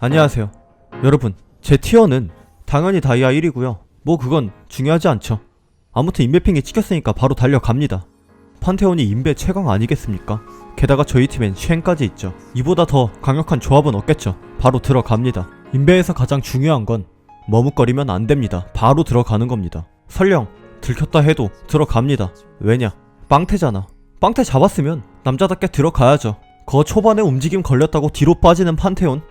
안녕하세요. 여러분, 제 티어는 당연히 다이아 1이고요. 뭐 그건 중요하지 않죠. 아무튼 인베핑이 찍혔으니까 바로 달려갑니다. 판테온이 인베 최강 아니겠습니까? 게다가 저희 팀엔 쉔까지 있죠. 이보다 더 강력한 조합은 없겠죠. 바로 들어갑니다. 인베에서 가장 중요한 건 머뭇거리면 안 됩니다. 바로 들어가는 겁니다. 설령 들켰다 해도 들어갑니다. 왜냐? 빵태잖아. 빵태 잡았으면 남자답게 들어가야죠. 거 초반에 움직임 걸렸다고 뒤로 빠지는 판테온?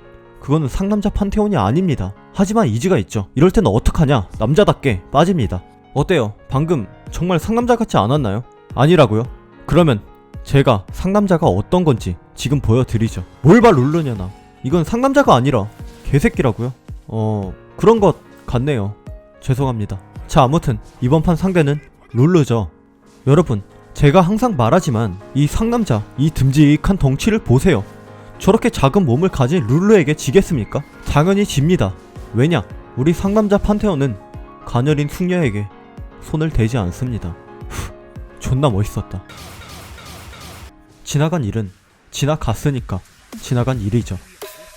그거는 상남자 판테온이 아닙니다. 하지만 이지가 있죠. 이럴 때는 어떡하냐? 남자답게 빠집니다. 어때요? 방금 정말 상남자 같지 않았나요? 아니라고요? 그러면 제가 상남자가 어떤 건지 지금 보여드리죠. 뭘봐 룰루냐나. 이건 상남자가 아니라 개새끼라고요? 어, 그런 것 같네요. 죄송합니다. 자, 아무튼 이번 판 상대는 룰루죠. 여러분, 제가 항상 말하지만 이 상남자, 이 듬직한 덩치를 보세요. 저렇게 작은 몸을 가진 룰루에게 지겠습니까? 당연히 집니다. 왜냐? 우리 상남자 판테온은 가녀린 숙녀에게 손을 대지 않습니다. 후, 존나 멋있었다. 지나간 일은 지나갔으니까 지나간 일이죠.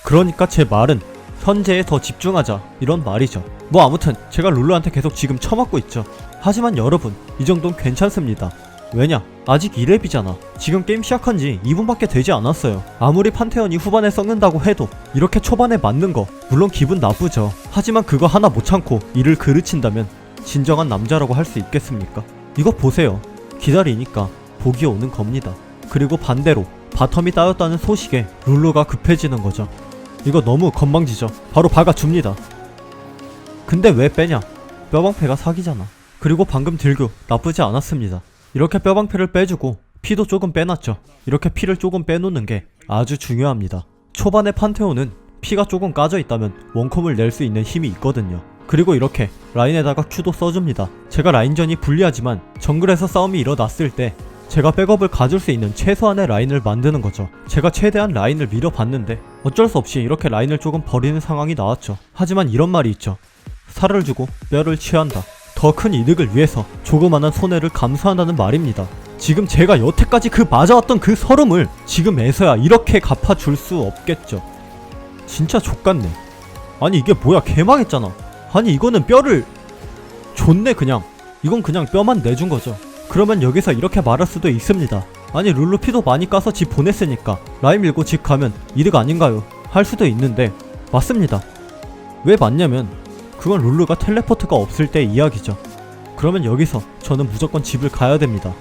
그러니까 제 말은 현재에 더 집중하자 이런 말이죠. 뭐 아무튼 제가 룰루한테 계속 지금 처맞고 있죠. 하지만 여러분 이 정도는 괜찮습니다. 왜냐? 아직 2렙이잖아. 지금 게임 시작한 지 2분밖에 되지 않았어요. 아무리 판테온이 후반에 썩는다고 해도 이렇게 초반에 맞는 거 물론 기분 나쁘죠. 하지만 그거 하나 못 참고 이를 그르친다면 진정한 남자라고 할 수 있겠습니까? 이거 보세요. 기다리니까 복이 오는 겁니다. 그리고 반대로 바텀이 따였다는 소식에 룰루가 급해지는 거죠. 이거 너무 건방지죠. 바로 박아줍니다. 근데 왜 빼냐? 뼈방패가 사기잖아. 그리고 방금 딜교 나쁘지 않았습니다. 이렇게 뼈방패를 빼주고 피도 조금 빼놨죠. 이렇게 피를 조금 빼놓는 게 아주 중요합니다. 초반에 판테온은 피가 조금 까져 있다면 원콤을 낼 수 있는 힘이 있거든요. 그리고 이렇게 라인에다가 Q도 써줍니다. 제가 라인전이 불리하지만 정글에서 싸움이 일어났을 때 제가 백업을 가질 수 있는 최소한의 라인을 만드는 거죠. 제가 최대한 라인을 밀어봤는데 어쩔 수 없이 이렇게 라인을 조금 버리는 상황이 나왔죠. 하지만 이런 말이 있죠. 살을 주고 뼈를 취한다. 더 큰 이득을 위해서 조그마한 손해를 감수한다는 말입니다. 지금 제가 여태까지 그 맞아왔던 그 서름을 지금에서야 이렇게 갚아줄 수 없겠죠. 진짜 족같네. 아니 이게 뭐야 개망했잖아. 아니 이거는 뼈를 줬네 그냥. 이건 그냥 뼈만 내준 거죠. 그러면 여기서 이렇게 말할 수도 있습니다. 아니 룰루 피도 많이 까서 집 보냈으니까 라인 밀고 집 가면 이득 아닌가요? 할 수도 있는데 맞습니다. 왜 맞냐면 그건 룰루가 텔레포트가 없을 때 이야기죠. 그러면 여기서 저는 무조건 집을 가야 됩니다.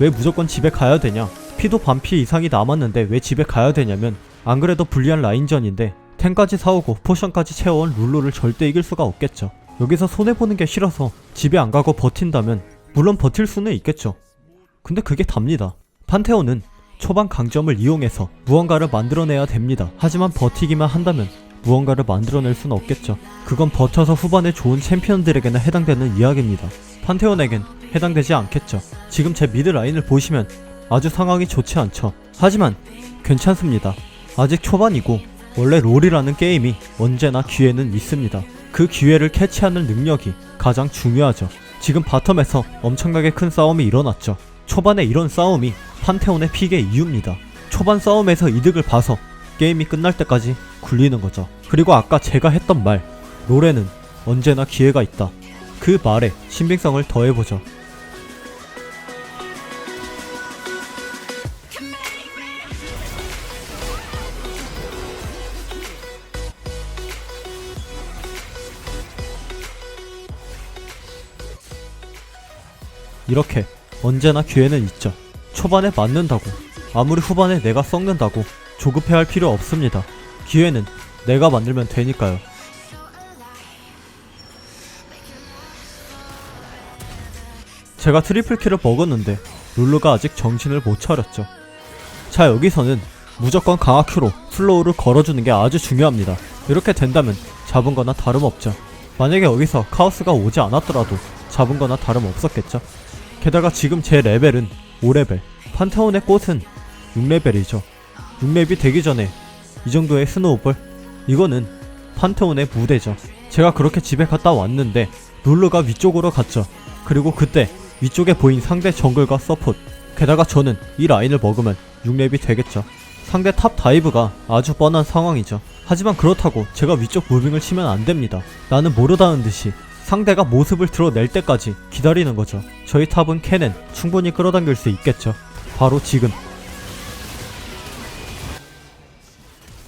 왜 무조건 집에 가야 되냐? 피도 반피 이상이 남았는데 왜 집에 가야 되냐면 안 그래도 불리한 라인전인데 탱까지 사오고 포션까지 채워온 룰루를 절대 이길 수가 없겠죠. 여기서 손해보는 게 싫어서 집에 안 가고 버틴다면 물론 버틸 수는 있겠죠. 근데 그게 답니다. 판테온은 초반 강점을 이용해서 무언가를 만들어내야 됩니다. 하지만 버티기만 한다면 무언가를 만들어낼 수는 없겠죠. 그건 버텨서 후반에 좋은 챔피언들에게나 해당되는 이야기입니다. 판테온에겐 해당되지 않겠죠. 지금 제 미드 라인을 보시면 아주 상황이 좋지 않죠. 하지만 괜찮습니다. 아직 초반이고 원래 롤이라는 게임이 언제나 기회는 있습니다. 그 기회를 캐치하는 능력이 가장 중요하죠. 지금 바텀에서 엄청나게 큰 싸움이 일어났죠. 초반에 이런 싸움이 판테온의 픽의 이유입니다. 초반 싸움에서 이득을 봐서 게임이 끝날 때까지 굴리는 거죠. 그리고 아까 제가 했던 말, 롤에는 언제나 기회가 있다. 그 말에 신빙성을 더해보죠. 이렇게 언제나 기회는 있죠. 초반에 맞는다고, 아무리 후반에 내가 썩는다고 조급해할 필요 없습니다. 기회는 내가 만들면 되니까요. 제가 트리플 킬을 먹었는데 룰루가 아직 정신을 못 차렸죠. 자 여기서는 무조건 강화 큐로 슬로우를 걸어주는 게 아주 중요합니다. 이렇게 된다면 잡은 거나 다름없죠. 만약에 여기서 카오스가 오지 않았더라도 잡은 거나 다름없었겠죠. 게다가 지금 제 레벨은 5레벨, 판테온의 꽃은 6레벨이죠. 6렙이 되기 전에 이 정도의 스노우볼? 이거는 판테온의 무대죠. 제가 그렇게 집에 갔다 왔는데 룰루가 위쪽으로 갔죠. 그리고 그때 위쪽에 보인 상대 정글과 서폿 게다가 저는 이 라인을 먹으면 6렙이 되겠죠. 상대 탑 다이브가 아주 뻔한 상황이죠. 하지만 그렇다고 제가 위쪽 무빙을 치면 안 됩니다. 나는 모르다는 듯이 상대가 모습을 드러낼 때까지 기다리는 거죠. 저희 탑은 캐넨 충분히 끌어당길 수 있겠죠. 바로 지금.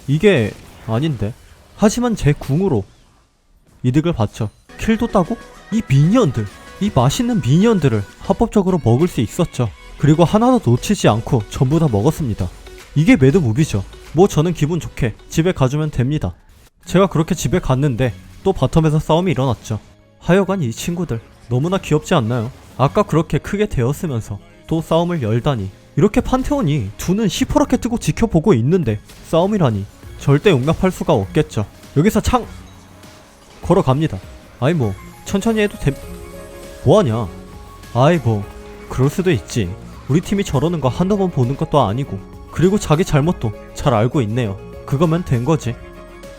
이게 아닌데. 하지만 제 궁으로 이득을 봤죠. 킬도 따고 이 미니언들, 이 맛있는 미니언들을 합법적으로 먹을 수 있었죠. 그리고 하나도 놓치지 않고 전부 다 먹었습니다. 이게 매드 무비죠. 뭐 저는 기분 좋게 집에 가주면 됩니다. 제가 그렇게 집에 갔는데 또 바텀에서 싸움이 일어났죠. 하여간 이 친구들 너무나 귀엽지 않나요? 아까 그렇게 크게 되었으면서 또 싸움을 열다니 이렇게 판테온이 두눈 시퍼렇게 뜨고 지켜보고 있는데 싸움이라니 절대 용납할 수가 없겠죠. 여기서 창 걸어갑니다. 아이 뭐 천천히 해도 됨. 뭐하냐? 아이 뭐 그럴 수도 있지. 우리 팀이 저러는 거 한두 번 보는 것도 아니고 그리고 자기 잘못도 잘 알고 있네요. 그거면 된 거지.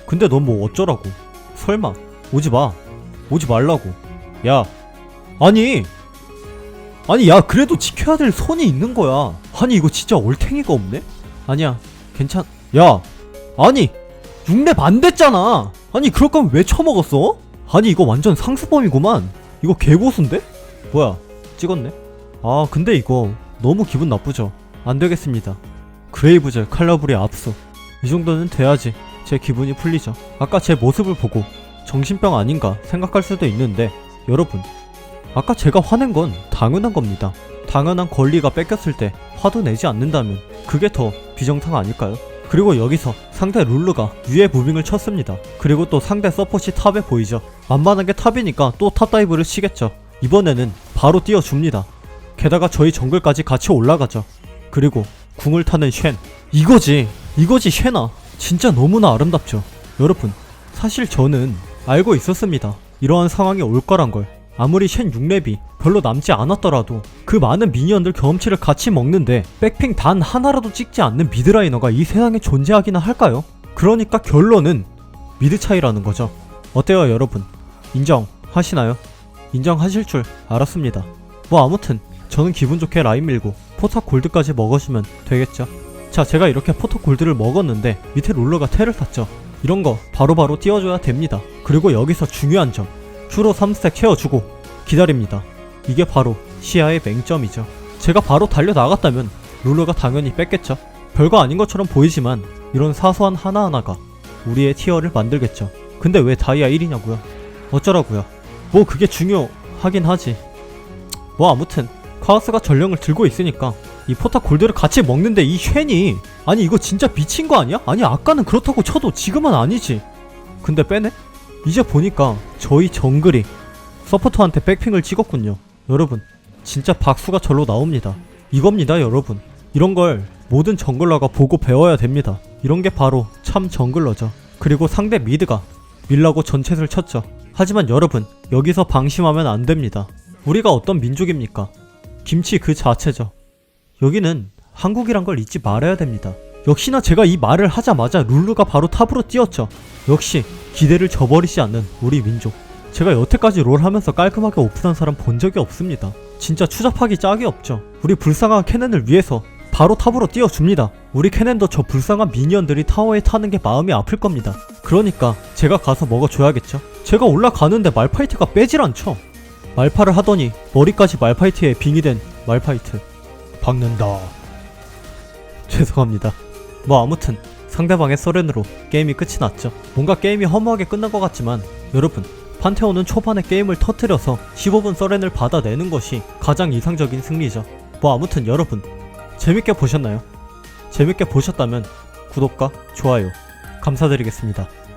근데 넌 뭐 어쩌라고? 설마 오지 마. 오지 말라고. 야. 아니. 아니 야 그래도 지켜야 될 선이 있는 거야. 아니 이거 진짜 올탱이가 없네? 아니야. 괜찮. 야. 아니. 6렙 안 됐잖아. 아니 그럴 거면 왜 처먹었어? 아니 이거 완전 상수범이구만. 이거 개고수인데? 뭐야? 찍었네? 아 근데 이거 너무 기분 나쁘죠. 안 되겠습니다. 그레이브즈 칼라브리 압수. 이 정도는 돼야지 제 기분이 풀리죠. 아까 제 모습을 보고 정신병 아닌가 생각할 수도 있는데 여러분 아까 제가 화낸 건 당연한 겁니다. 당연한 권리가 뺏겼을 때 화도 내지 않는다면 그게 더 비정상 아닐까요? 그리고 여기서 상대 룰루가 위에 무빙을 쳤습니다. 그리고 또 상대 서폿이 탑에 보이죠. 만만하게 탑이니까 또 탑다이브를 치겠죠. 이번에는 바로 띄워줍니다. 게다가 저희 정글까지 같이 올라가죠. 그리고 궁을 타는 쉔. 이거지. 이거지 쉔아. 진짜 너무나 아름답죠. 여러분, 사실 저는 알고 있었습니다. 이러한 상황이 올 거란 걸. 아무리 쉔 6렙이 별로 남지 않았더라도 그 많은 미니언들 경험치를 같이 먹는데 백핑 단 하나라도 찍지 않는 미드라이너가 이 세상에 존재하기나 할까요? 그러니까 결론은 미드 차이라는 거죠. 어때요, 여러분? 인정하시나요? 인정하실 줄 알았습니다. 뭐 아무튼 저는 기분 좋게 라인 밀고 포탑 골드까지 먹어주면 되겠죠. 자, 제가 이렇게 포탑 골드를 먹었는데 밑에 롤러가 테를 탔죠. 이런 거 바로바로 띄워줘야 됩니다. 그리고 여기서 중요한 점. 큐로 3스택 채워주고 기다립니다. 이게 바로 시야의 맹점이죠. 제가 바로 달려 나갔다면 룰러가 당연히 뺐겠죠. 별거 아닌 것처럼 보이지만 이런 사소한 하나하나가 우리의 티어를 만들겠죠. 근데 왜 다이아 1이냐고요? 어쩌라고요? 뭐 그게 중요하긴 하지. 뭐 아무튼 카오스가 전령을 들고 있으니까 이 포탑 골드를 같이 먹는데 이 쉔이 아니 이거 진짜 미친 거 아니야? 아니 아까는 그렇다고 쳐도 지금은 아니지. 근데 빼네? 이제 보니까 저희 정글이 서포터한테 백핑을 찍었군요. 여러분, 진짜 박수가 절로 나옵니다. 이겁니다, 여러분. 이런 걸 모든 정글러가 보고 배워야 됩니다. 이런 게 바로 참 정글러죠. 그리고 상대 미드가 밀라고 전챗을 쳤죠. 하지만 여러분, 여기서 방심하면 안 됩니다. 우리가 어떤 민족입니까? 김치 그 자체죠. 여기는 한국이란 걸 잊지 말아야 됩니다. 역시나 제가 이 말을 하자마자 룰루가 바로 탑으로 뛰었죠. 역시 기대를 저버리지 않는 우리 민족. 제가 여태까지 롤 하면서 깔끔하게 오픈한 사람 본 적이 없습니다. 진짜 추잡하기 짝이 없죠. 우리 불쌍한 캐넨을 위해서 바로 탑으로 띄워줍니다. 우리 캐넨도 저 불쌍한 미니언들이 타워에 타는 게 마음이 아플 겁니다. 그러니까 제가 가서 먹어줘야겠죠. 제가 올라가는데 말파이트가 빼질 않죠. 말파를 하더니 머리까지 말파이트에 빙의된 말파이트. 박는다. 죄송합니다. 뭐 아무튼 상대방의 서렌으로 게임이 끝이 났죠. 뭔가 게임이 허무하게 끝난 것 같지만 여러분 판테온은 초반에 게임을 터트려서 15분 서렌을 받아내는 것이 가장 이상적인 승리죠. 뭐 아무튼 여러분 재밌게 보셨나요? 재밌게 보셨다면 구독과 좋아요 감사드리겠습니다.